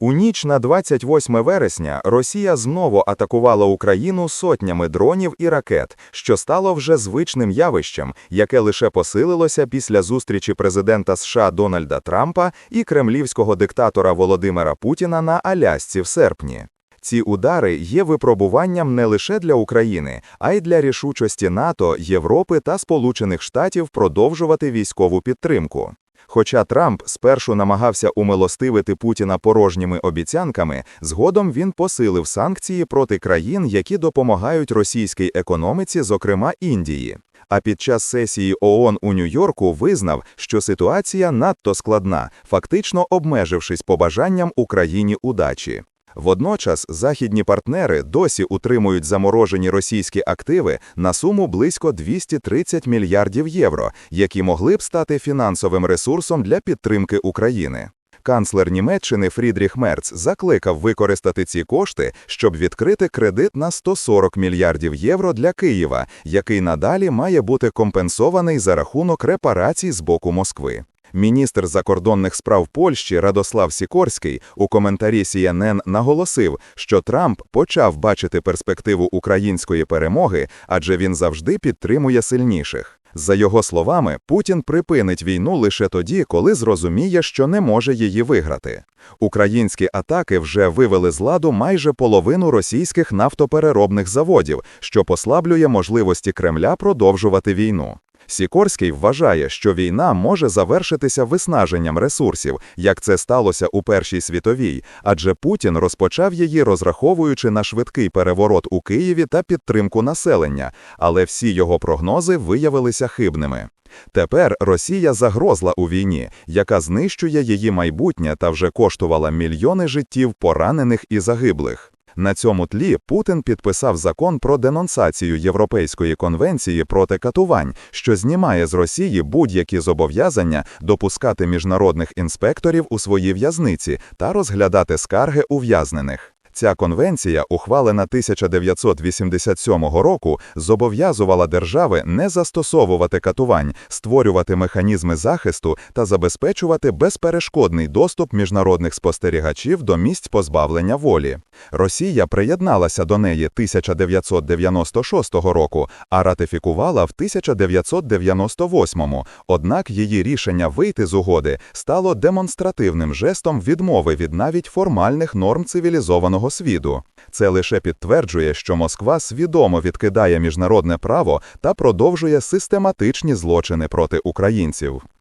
У ніч на 28 вересня Росія знову атакувала Україну сотнями дронів і ракет, що стало вже звичним явищем, яке лише посилилося після зустрічі президента США Дональда Трампа і кремлівського диктатора Володимира Путіна на Алясці в серпні. Ці удари є випробуванням не лише для України, а й для рішучості НАТО, Європи та Сполучених Штатів продовжувати військову підтримку. Хоча Трамп спершу намагався умилостивити Путіна порожніми обіцянками, згодом він посилив санкції проти країн, які допомагають російській економіці, зокрема Індії. А під час сесії ООН у Нью-Йорку визнав, що ситуація надто складна, фактично обмежившись побажанням Україні удачі. Водночас західні партнери досі утримують заморожені російські активи на суму близько 230 мільярдів євро, які могли б стати фінансовим ресурсом для підтримки України. Канцлер Німеччини Фрідріх Мерц закликав використати ці кошти, щоб відкрити кредит на 140 мільярдів євро для Києва, який надалі має бути компенсований за рахунок репарацій з боку Москви. Міністр закордонних справ Польщі Радослав Сікорський у коментарі CNN наголосив, що Трамп почав бачити перспективу української перемоги, адже він завжди підтримує сильніших. За його словами, Путін припинить війну лише тоді, коли зрозуміє, що не може її виграти. Українські атаки вже вивели з ладу майже половину російських нафтопереробних заводів, що послаблює можливості Кремля продовжувати війну. Сікорський вважає, що війна може завершитися виснаженням ресурсів, як це сталося у Першій світовій, адже Путін розпочав її, розраховуючи на швидкий переворот у Києві та підтримку населення, але всі його прогнози виявилися хибними. Тепер Росія загрозла у війні, яка знищує її майбутнє та вже коштувала мільйони життів поранених і загиблих. На цьому тлі Путін підписав закон про денонсацію Європейської конвенції проти катувань, що знімає з Росії будь-які зобов'язання допускати міжнародних інспекторів у свої в'язниці та розглядати скарги ув'язнених. Ця конвенція, ухвалена 1987 року, зобов'язувала держави не застосовувати катувань, створювати механізми захисту та забезпечувати безперешкодний доступ міжнародних спостерігачів до місць позбавлення волі. Росія приєдналася до неї 1996 року, а ратифікувала в 1998, однак її рішення вийти з угоди стало демонстративним жестом відмови від навіть формальних норм цивілізованого світу. Це лише підтверджує, що Москва свідомо відкидає міжнародне право та продовжує систематичні злочини проти українців.